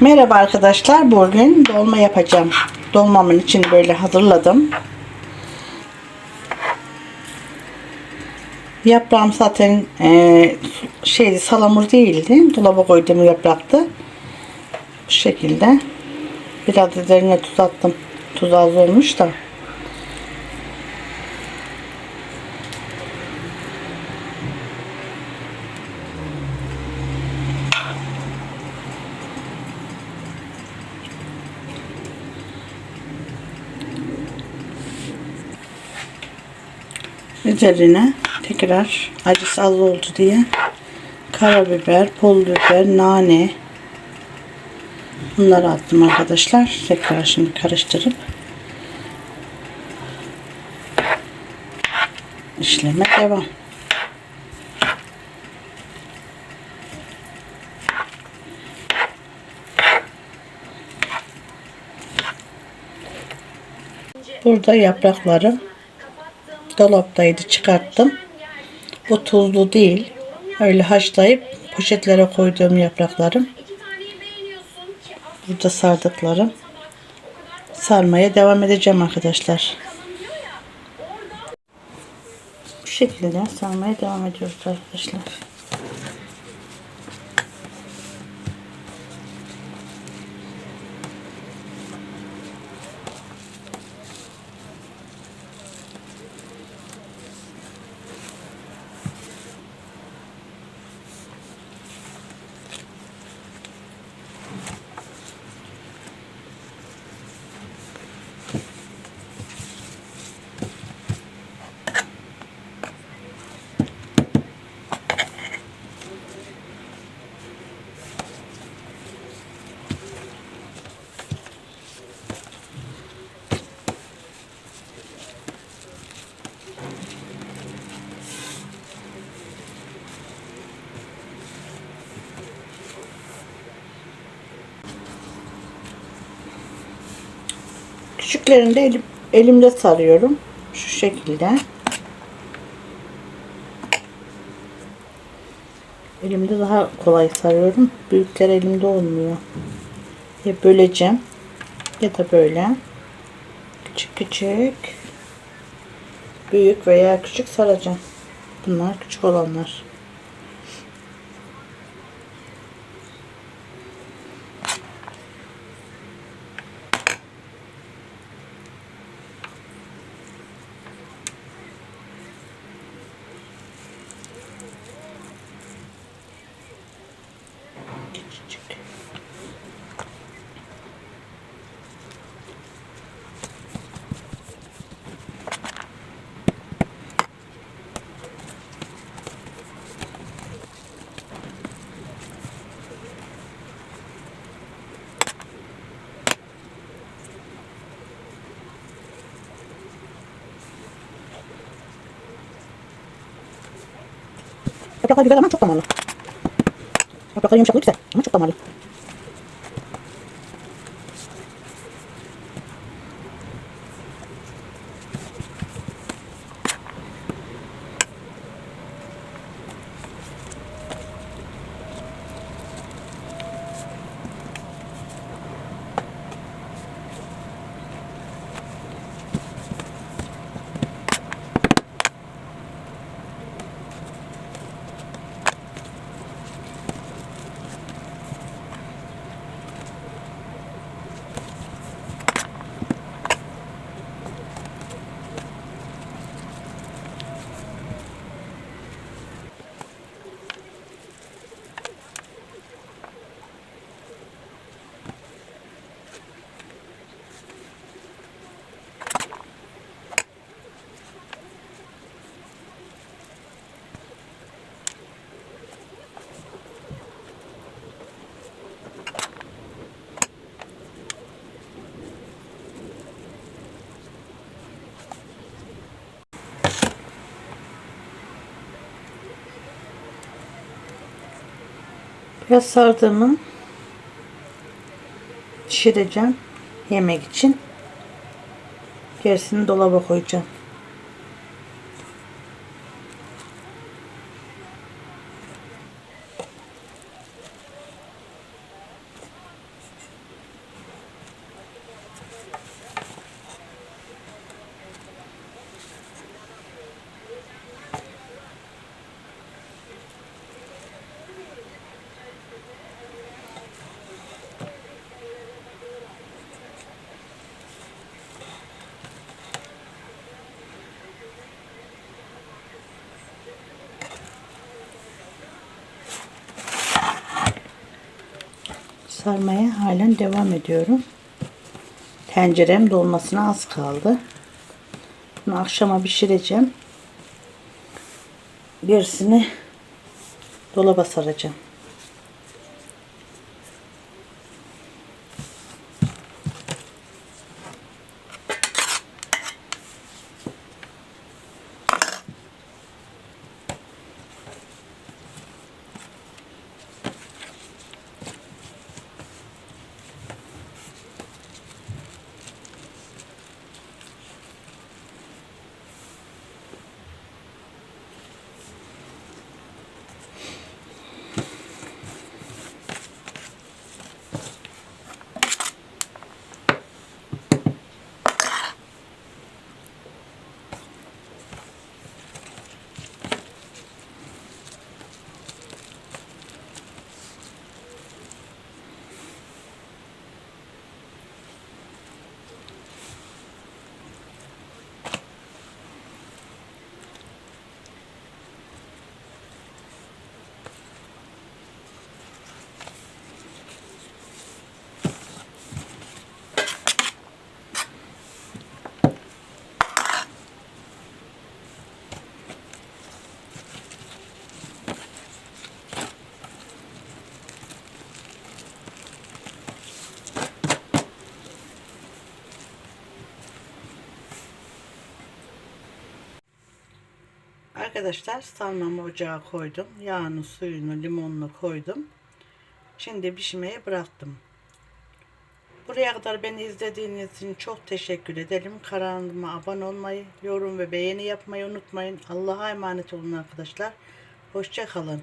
Merhaba arkadaşlar. Bugün dolma yapacağım. Dolmamın için böyle hazırladım. Yaprağım zaten e, şeydi salamur değildi. Dolaba koyduğum yapraktı. Bu şekilde. Biraz üzerine tuz attım. Tuz az olmuş da. Üzerine tekrar acısı az oldu diye karabiber, pul biber, nane bunları attım arkadaşlar. Tekrar şimdi karıştırıp işleme devam. Burada yapraklarım dolaptaydı çıkarttım. Bu tuzlu değil. Öyle haşlayıp poşetlere koyduğum yapraklarım. Burada sardıklarım. Sarmaya devam edeceğim arkadaşlar. Bu şekilde sarmaya devam ediyoruz arkadaşlar. Küçüklerini de elim, elimde sarıyorum. Şu şekilde. Elimde daha kolay sarıyorum. Büyükler elimde olmuyor. Ya böleceğim ya da böyle. Küçük küçük. Büyük veya küçük saracağım. Bunlar küçük olanlar. Yapraklar güzel ama çok damarlı. Yapraklar yumuşaklığı güzel ama çok damarlı. Biraz sardığımı pişireceğim yemek için. Gerisini dolaba koyacağım. Sarmaya halen devam ediyorum. Tencerem dolmasına az kaldı. Bunu akşama pişireceğim. Birisini dolaba saracağım. Arkadaşlar sarmamı ocağa koydum. Yağını, suyunu, limonunu koydum. Şimdi pişmeye bıraktım. Buraya kadar beni izlediğiniz için çok teşekkür ederim. Kanalıma abone olmayı, yorum ve beğeni yapmayı unutmayın. Allah'a emanet olun arkadaşlar. Hoşça kalın.